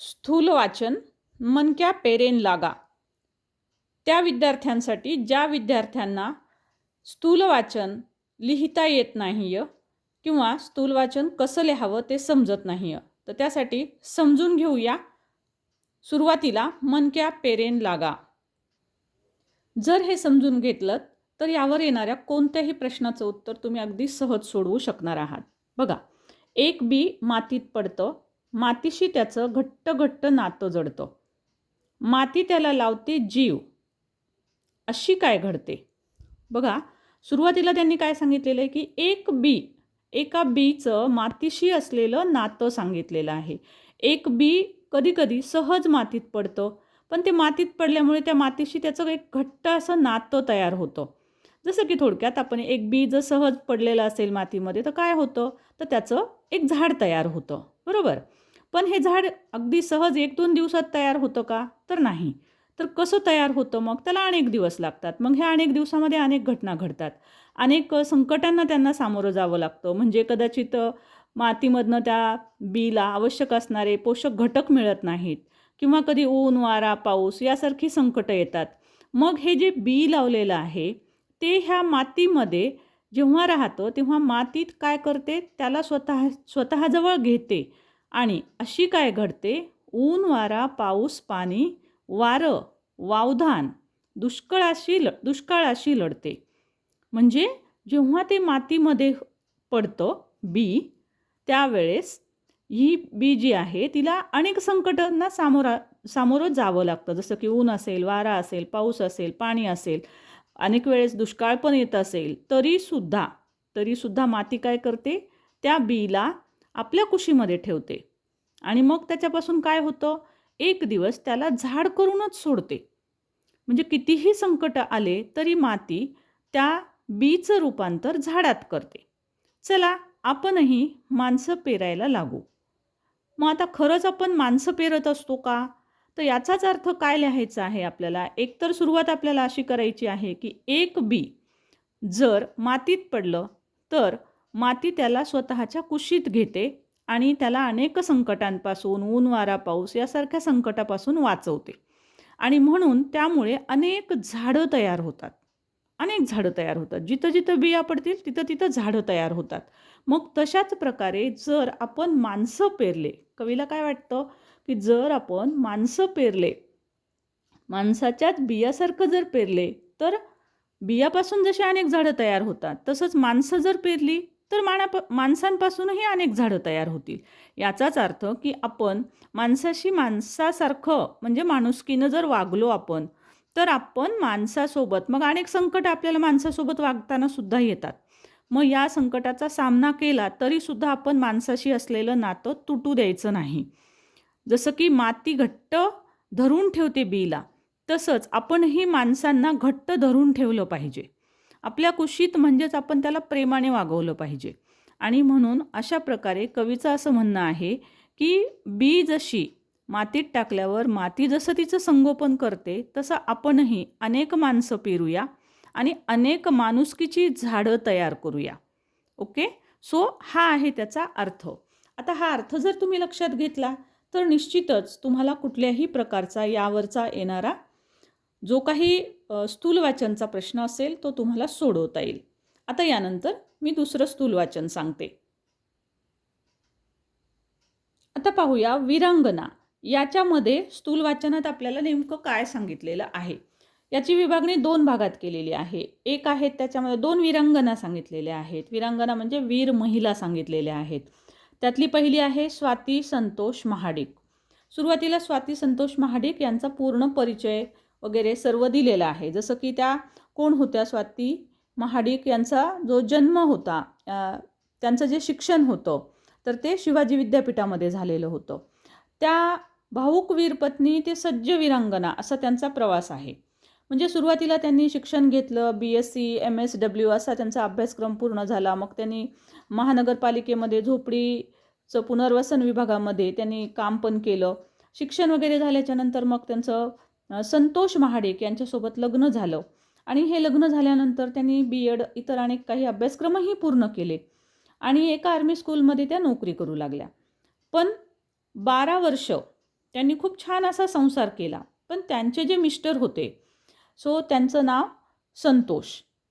स्थूल वाचन मनक्या पेरेन लागा. त्या विद्यार्थ्यांसाठी ज्या विद्यार्थ्यांना स्थूल वाचन लिहिता येत नाही किंवा स्थूल वाचन कसं लिहावं ते समजत नाही तर त्यासाठी समजून घेऊया. सुरुवातीला मनक्या पेरेन लागा. जर हे समजून घेतलं तर यावर येणाऱ्या कोणत्याही प्रश्नाचं उत्तर तुम्ही अगदी सहज सोडवू शकणार आहात. बघा एक बी मातीत पडतं मातीशी त्याचं घट्ट घट्ट नातं जडतं. माती त्याला लावते जीव. अशी काय घडते? बघा सुरुवातीला त्यांनी काय सांगितलेलं आहे की एक बी एका बीचं मातीशी असलेलं नातं सांगितलेलं आहे. एक बी कधीकधी सहज मातीत पडतं पण ते मातीत पडल्यामुळे त्या मातीशी त्याचं एक घट्ट असं नातं तयार होतं. जसं की थोडक्यात आपण एक बी जर सहज पडलेलं असेल मातीमध्ये तर काय होतं? तर त्याचं एक झाड तयार होतं. बरोबर? पण हे झाड अगदी सहज एक दोन दिवसात तयार होतं का? तर नाही. तर कसं तयार होतं मग? त्याला अनेक दिवस लागतात. मग ह्या अनेक दिवसामध्ये अनेक घटना घडतात. अनेक संकटांना त्यांना सामोरं जावं लागतं. म्हणजे कदाचित मातीमधनं त्या बीला आवश्यक असणारे पोषक घटक मिळत नाहीत किंवा कधी ऊन वारा पाऊस यासारखी संकटं येतात. मग हे जे बी लावलेलं आहे ते ह्या मातीमध्ये जेव्हा राहतं तेव्हा मातीत काय करते? त्याला स्वतः स्वतःजवळ घेते. आणि अशी काय घडते? ऊन वारा पाऊस पाणी वारं वावधान दुष्काळाशी ल दुष्काळाशी लढते. म्हणजे जेव्हा ते मातीमध्ये पडतं बी त्यावेळेस ही बी जी आहे तिला अनेक संकटांना सामोरा सामोरं जावं लागतं. जसं की ऊन असेल वारा असेल पाऊस असेल पाणी असेल अनेक वेळेस दुष्काळ पण येत असेल तरीसुद्धा तरीसुद्धा माती काय करते? त्या बीला आपल्या कुशीमध्ये ठेवते. आणि मग त्याच्यापासून काय होतं? एक दिवस त्याला झाड करूनच सोडते. म्हणजे कितीही संकट आले तरी माती त्या बीचं रूपांतर झाडात करते. चला आपणही माणसं पेरायला लागू. मग आता खरंच आपण माणसं पेरत असतो का? तर याचाच अर्थ काय लिहायचा आहे आपल्याला? एकतर सुरुवात आपल्याला अशी करायची आहे की एक बी जर मातीत पडलं तर माती त्याला स्वतःच्या कुशीत घेते आणि त्याला अनेक संकटांपासून ऊन वारा पाऊस यासारख्या संकटापासून वाचवते. आणि म्हणून त्यामुळे अनेक झाडं तयार होतात. अनेक झाडं तयार होतात. जिथं जिथं बिया पडतील तिथं तिथं झाडं तयार होतात. मग तशाच प्रकारे जर आपण माणसं पेरले कवीला काय वाटतं? की जर आपण माणसं पेरले माणसाच्याच बियासारखं जर पेरले तर बियापासून जसे अनेक झाडं तयार होतात तसंच माणसं जर पेरली तर मानाप माणसांपासूनही अनेक झाडं तयार होतील. याचाच अर्थ की आपण माणसाशी माणसासारखं म्हणजे माणुसकीनं जर वागलो आपण तर आपण माणसासोबत मग अनेक संकट आपल्याला माणसासोबत वागताना सुद्धा येतात. मग या संकटाचा सामना केला तरीसुद्धा आपण माणसाशी असलेलं नातं तुटू द्यायचं नाही. जसं की माती घट्ट धरून ठेवते बीला तसंच आपणही माणसांना घट्ट धरून ठेवलं पाहिजे. आपल्या कुशीत म्हणजेच आपण त्याला प्रेमाने वागवलं पाहिजे. आणि म्हणून अशा प्रकारे कवीचं असं म्हणणं आहे की बी जशी मातीत टाकल्यावर माती जसं तिचं संगोपन करते तसं आपणही अनेक माणसं पेरूया आणि अनेक माणुसकीची झाडं तयार करूया. ओके? सो हा आहे त्याचा अर्थ. आता हा अर्थ जर तुम्ही लक्षात घेतला तर निश्चितच तुम्हाला कुठल्याही प्रकारचा यावरचा येणारा जो काही स्थूल वाचनचा प्रश्न असेल तो तुम्हाला सोडवता येईल. आता यानंतर मी दुसरं स्थूल वाचन सांगते. आता पाहूया विरांगना. याच्यामध्ये स्थूल वाचनात आपल्याला नेमकं काय सांगितलेलं आहे? याची विभागणी दोन भागात केलेली आहे. एक आहेत त्याच्यामध्ये दोन विरांगना सांगितलेल्या आहेत. विरांगना म्हणजे वीर महिला सांगितलेल्या आहेत. त्यातली पहिली आहे स्वाती संतोष महाडिक. सुरुवातीला स्वाती संतोष महाडिक यांचा पूर्ण परिचय वगैरे सर्व दिलेलं आहे. जसं की त्या कोण होत्या? स्वाती महाडिक यांचा जो जन्म होता त्यांचं जे शिक्षण होतं तर ते शिवाजी विद्यापीठामध्ये झालेलं होतं. त्या भाऊक वीरपत्नी ते सज्ज विरांगना असा त्यांचा प्रवास आहे. म्हणजे सुरुवातीला त्यांनी शिक्षण घेतलं B S C M S W असा त्यांचा अभ्यासक्रम पूर्ण झाला. मग त्यांनी महानगरपालिकेमध्ये झोपडीचं पुनर्वसन विभागामध्ये त्यांनी काम पण केलं. शिक्षण वगैरे झाल्याच्यानंतर मग त्यांचं संतोष महाडिक यांच्यासोबत लग्न झालं. आणि हे लग्न झाल्यानंतर त्यांनी बी एड इतर अनेक काही अभ्यासक्रमही पूर्ण केले. आणि एका आर्मी स्कूलमध्ये त्या नोकरी करू लागल्या. पण बारा वर्ष त्यांनी खूप छान असा संसार केला. पण त्यांचे जे मिस्टर होते सो त्यांचं नाव संतोष.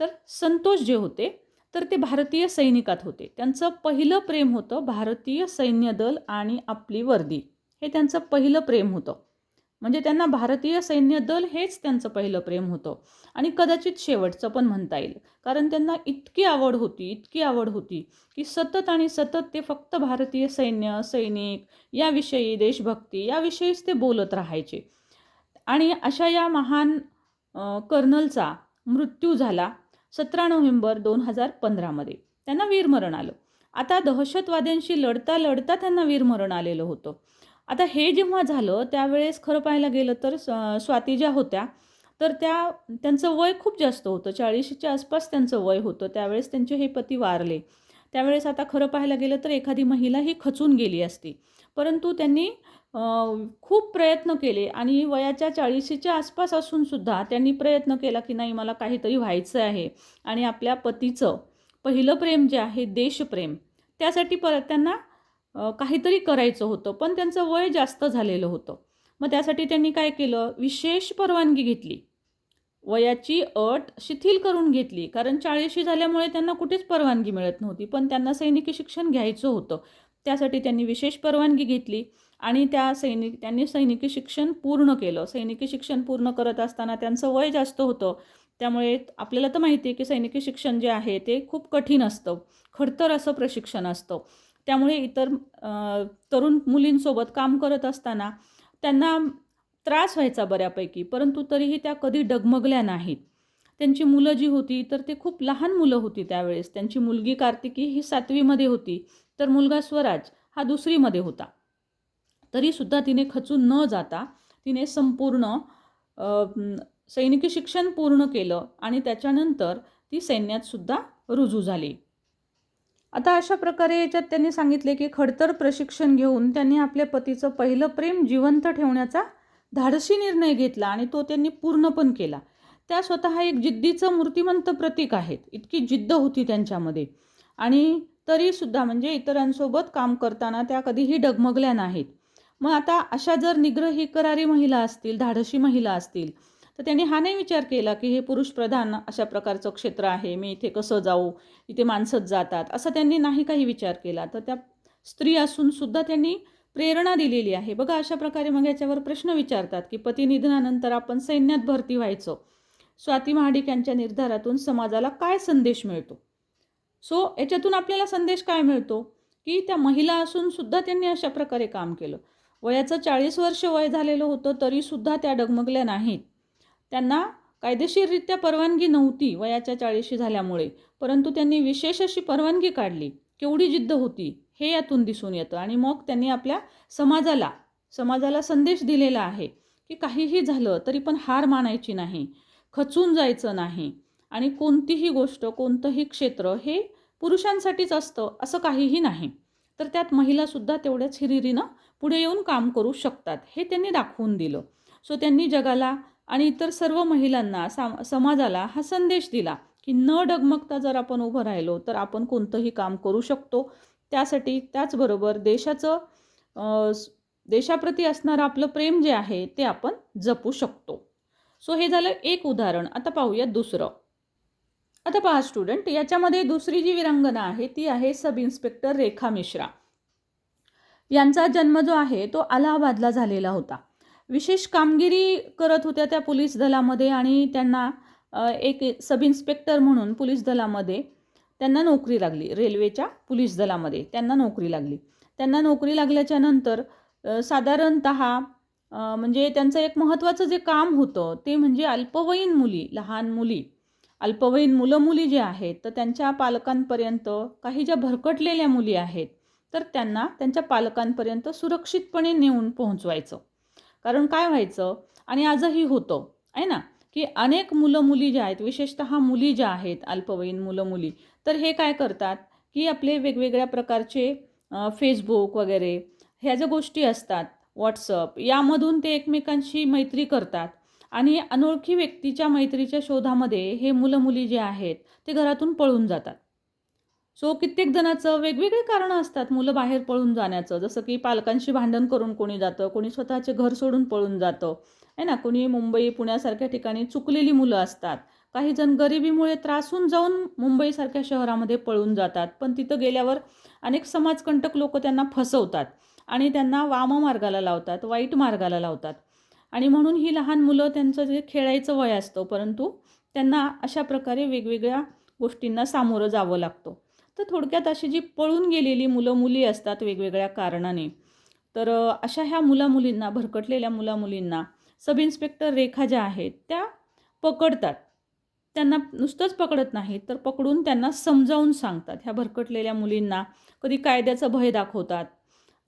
तर संतोष जे होते तर ते भारतीय सैनिकात होते. त्यांचं पहिलं प्रेम होतं भारतीय सैन्य दल आणि आपली वर्दी. हे त्यांचं पहिलं प्रेम होतं. म्हणजे त्यांना भारतीय सैन्य दल हेच त्यांचं पहिलं प्रेम होतं. आणि कदाचित शेवटचं पण म्हणता येईल. कारण त्यांना इतकी आवड होती इतकी आवड होती की सतत आणि सतत ते फक्त भारतीय सैन्य सैनिक याविषयी देशभक्ती याविषयीच ते बोलत राहायचे. आणि अशा या महान कर्नलचा मृत्यू झाला सतरा नोव्हेंबर दोन हजार पंधरामध्ये त्यांना वीरमरण आलं. आता दहशतवाद्यांशी लढता लढता त्यांना वीरमरण आलेलं होतं. आता हे जेव्हा झालं त्यावेळेस खरं पाहायला गेलं तर स्वाती ज्या होत्या तर त्या त्यांचं वय खूप जास्त होतं. चाळीशीच्या आसपास त्यांचं वय होतं. त्यावेळेस त्यांचे हे पती वारले. त्यावेळेस आता खरं पाहायला गेलं तर एखादी महिला ही खचून गेली असती. परंतु त्यांनी खूप प्रयत्न केले आणि वयाच्या चाळीशीच्या आसपास असूनसुद्धा त्यांनी प्रयत्न केला की नाही मला काहीतरी व्हायचं आहे. आणि आपल्या पतीचं पहिलं प्रेम जे आहे देशप्रेम त्यासाठी परत त्यांना काहीतरी करायचं होतं पण त्यांचं वय जास्त झालेलं होतं. मग त्यासाठी त्यांनी काय केलं? विशेष परवानगी घेतली. वयाची अट शिथिल करून घेतली. कारण चाळीशी झाल्यामुळे त्यांना कुठेच परवानगी मिळत नव्हती पण त्यांना सैनिकी शिक्षण घ्यायचं होतं. त्यासाठी त्यांनी विशेष परवानगी घेतली आणि त्या सैनिक त्यांनी सैनिकी शिक्षण पूर्ण केलं. सैनिकी शिक्षण पूर्ण करत असताना त्यांचं वय जास्त होतं. त्यामुळे आपल्याला तर माहिती आहे की सैनिकी शिक्षण जे आहे ते खूप कठीण असतं. खडतर असं प्रशिक्षण असतं. त्यामुळे इतर तरुण मुलींसोबत काम करत असताना त्यांना त्रास व्हायचा बऱ्यापैकी परंतु तरीही त्या कधी डगमगल्या नाहीत. त्यांची मुलं जी होती तर ते खूप लहान मुलं होती त्यावेळेस. त्यांची मुलगी कार्तिकी ही सातवीमध्ये होती तर मुलगा स्वराज हा दुसरीमध्ये होता. तरीसुद्धा तिने खचून न जाता तिने संपूर्ण सैनिकी शिक्षण पूर्ण केलं आणि त्याच्यानंतर ती सैन्यातसुद्धा रुजू झाली. आता अशा प्रकारे याच्यात त्यांनी सांगितले की खडतर प्रशिक्षण घेऊन त्यांनी आपल्या पतीचं पहिलं प्रेम जिवंत ठेवण्याचा धाडसी निर्णय घेतला आणि तो त्यांनी पूर्ण पण केला. त्या स्वतः एक जिद्दीचं मूर्तिमंत प्रतीक आहेत. इतकी जिद्द होती त्यांच्यामध्ये. आणि तरीसुद्धा म्हणजे इतरांसोबत काम करताना त्या कधीही डगमगल्या नाहीत. मग आता अशा जर निग्रही करारी महिला असतील धाडशी महिला असतील तर त्यांनी हा नाही विचार केला की हे पुरुष प्रधान अशा प्रकारचं क्षेत्र आहे मी इथे कसं जाऊ इथे माणसंच जातात असं त्यांनी नाही काही विचार केला. तर त्या स्त्री असून सुद्धा त्यांनी प्रेरणा दिलेली आहे. बघा अशा प्रकारे मग याच्यावर प्रश्न विचारतात की पती निधनानंतर आपण सैन्यात भरती व्हायचं. स्वाती महाडिक यांच्या निर्धारातून समाजाला काय संदेश मिळतो? सो याच्यातून आपल्याला संदेश काय मिळतो? की त्या महिला असून सुद्धा त्यांनी अशा प्रकारे काम केलं. वयाचं चाळीस वर्ष वय झालेलं होतं तरीसुद्धा त्या डगमगल्या नाहीत. त्यांना कायदेशीररित्या परवानगी नव्हती वयाच्या चाळीशी झाल्यामुळे. परंतु त्यांनी विशेष अशी परवानगी काढली. केवढी जिद्द होती हे यातून दिसून येतं. आणि मग त्यांनी आपल्या समाजाला समाजाला संदेश दिलेला आहे की काहीही झालं तरी पण हार मानायची नाही खचून जायचं नाही. आणि कोणतीही गोष्ट कोणतंही क्षेत्र हे पुरुषांसाठीच असतं असं काहीही नाही. तर त्यात महिलासुद्धा तेवढ्याच हिरिरीनं पुढे येऊन काम करू शकतात हे त्यांनी दाखवून दिलं. सो त्यांनी जगाला आणि इतर सर्व महिलांना साम समाजाला हा संदेश दिला की न डगमगता जर आपण उभं राहिलो तर आपण कोणतंही काम करू शकतो. त्यासाठी त्याचबरोबर देशाचं देशाप्रती असणारं आपलं प्रेम जे आहे ते आपण जपू शकतो. सो हे झालं एक उदाहरण. आता पाहूया दुसरं. आता पहा स्टुडंट याच्यामध्ये दुसरी जी विरांगना आहे ती आहे सब इन्स्पेक्टर रेखा मिश्रा. यांचा जन्म जो आहे तो अलाहाबादला झालेला होता. विशेष कामगिरी करत होत्या त्या पोलीस दलामध्ये आणि त्यांना एक सब इन्स्पेक्टर म्हणून पोलीस दलामध्ये त्यांना नोकरी लागली रेल्वेच्या पोलीस दलामध्ये त्यांना नोकरी लागली. त्यांना नोकरी लागल्याच्या नंतर साधारणत साधारणतः म्हणजे त्यांचं एक महत्त्वाचं जे काम होतं ते म्हणजे अल्पवयीन मुली लहान मुली. अल्पवयीन मुलं मुली जे आहेत तर त्यांच्या पालकांपर्यंत काही ज्या भरकटलेल्या मुली आहेत तर त्यांना त्यांच्या पालकांपर्यंत सुरक्षितपणे नेऊन पोहोचवायचं. कारण काय व्हायचं? आणि आजही होतं आहे ना? की अनेक मुलं मुली ज्या आहेत विशेषतः मुली ज्या आहेत अल्पवयीन मुलं मुली तर हे काय करतात? की आपले वेगवेगळ्या प्रकारचे फेसबुक वगैरे ह्या ज्या गोष्टी असतात व्हॉट्सअप यामधून ते एकमेकांशी मैत्री करतात. आणि अनोळखी व्यक्तीच्या मैत्रीच्या शोधामध्ये हे मुलं मुली जे आहेत ते घरातून पळून जातात. सो कित्येक जणाचं वेगवेगळे कारणं असतात. मुलं बाहेर पळून जाण्याचं. जसं की पालकांशी भांडण करून कोणी जातं कोणी स्वतःचे घर सोडून पळून जातं. आहे ना? कोणी मुंबई पुण्यासारख्या ठिकाणी चुकलेली मुलं असतात. काही जण गरिबीमुळे त्रासून जाऊन मुंबईसारख्या शहरामध्ये पळून जातात. पण तिथं गेल्यावर अनेक समाजकंटक लोक त्यांना फसवतात आणि त्यांना वाममार्गाला लावतात वाईट मार्गाला लावतात. आणि म्हणून ही लहान मुलं त्यांचं जे खेळायचं वय असतं परंतु त्यांना अशा प्रकारे वेगवेगळ्या गोष्टींना सामोरं जावं लागतं. तर थोडक्यात अशी जी पळून गेलेली मुलं मुली असतात वेगवेगळ्या कारणाने तर अशा ह्या मुलामुलींना भरकटलेल्या मुलामुलींना सब इन्स्पेक्टर रेखा ज्या आहेत त्या पकडतात. त्यांना नुसतंच पकडत नाहीत तर पकडून त्यांना समजावून सांगतात. ह्या भरकटलेल्या मुलींना कधी कायद्याचं भय दाखवतात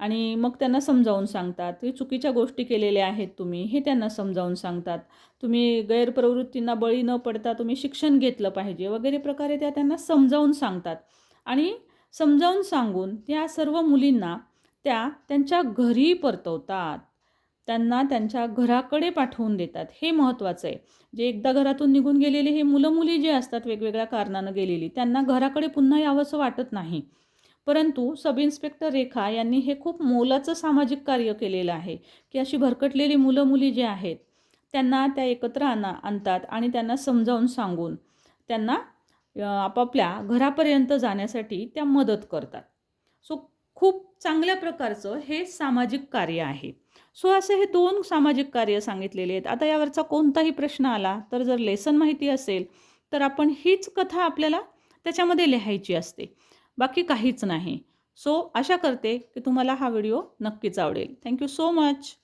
आणि मग त्यांना समजावून सांगतात की चुकीच्या गोष्टी केलेल्या आहेत तुम्ही हे त्यांना समजावून सांगतात. तुम्ही गैरप्रवृत्तींना बळी न पडता तुम्ही शिक्षण घेतलं पाहिजे वगैरे प्रकारे त्या त्यांना समजावून सांगतात. आणि समजावून सांगून त्या सर्व मुलींना त्या त्यांच्या घरी परतवतात. त्यांना त्यांच्या घराकडे पाठवून देतात. हे महत्त्वाचं आहे. जे एकदा घरातून निघून गेलेले हे मुलं मुली जे असतात वेगवेगळ्या कारणानं गेलेली त्यांना घराकडे पुन्हा यावंसं वाटत नाही. परंतु सब इन्स्पेक्टर रेखा यांनी हे खूप मोलाचं सामाजिक कार्य केलेलं आहे की अशी भरकटलेली मुलं मुली जे आहेत त्यांना त्या एकत्र आणा आणतात आणि त्यांना समजावून सांगून त्यांना आपापल्या घरापर्यंत जाण्यासाठी त्या मदत करतात. सो खूप चांगल्या प्रकारचं हे सामाजिक कार्य आहे. सो असे हे दोन सामाजिक कार्य सांगितलेले आहेत. आता यावरचा कोणताही प्रश्न आला तर जर लेसन माहिती असेल तर आपण हीच कथा आपल्याला त्याच्यामध्ये लिहायची असते. बाकी काहीच नाही. सो आशा करते की तुम्हाला हा व्हिडिओ नक्कीच आवडेल. Thank you so much.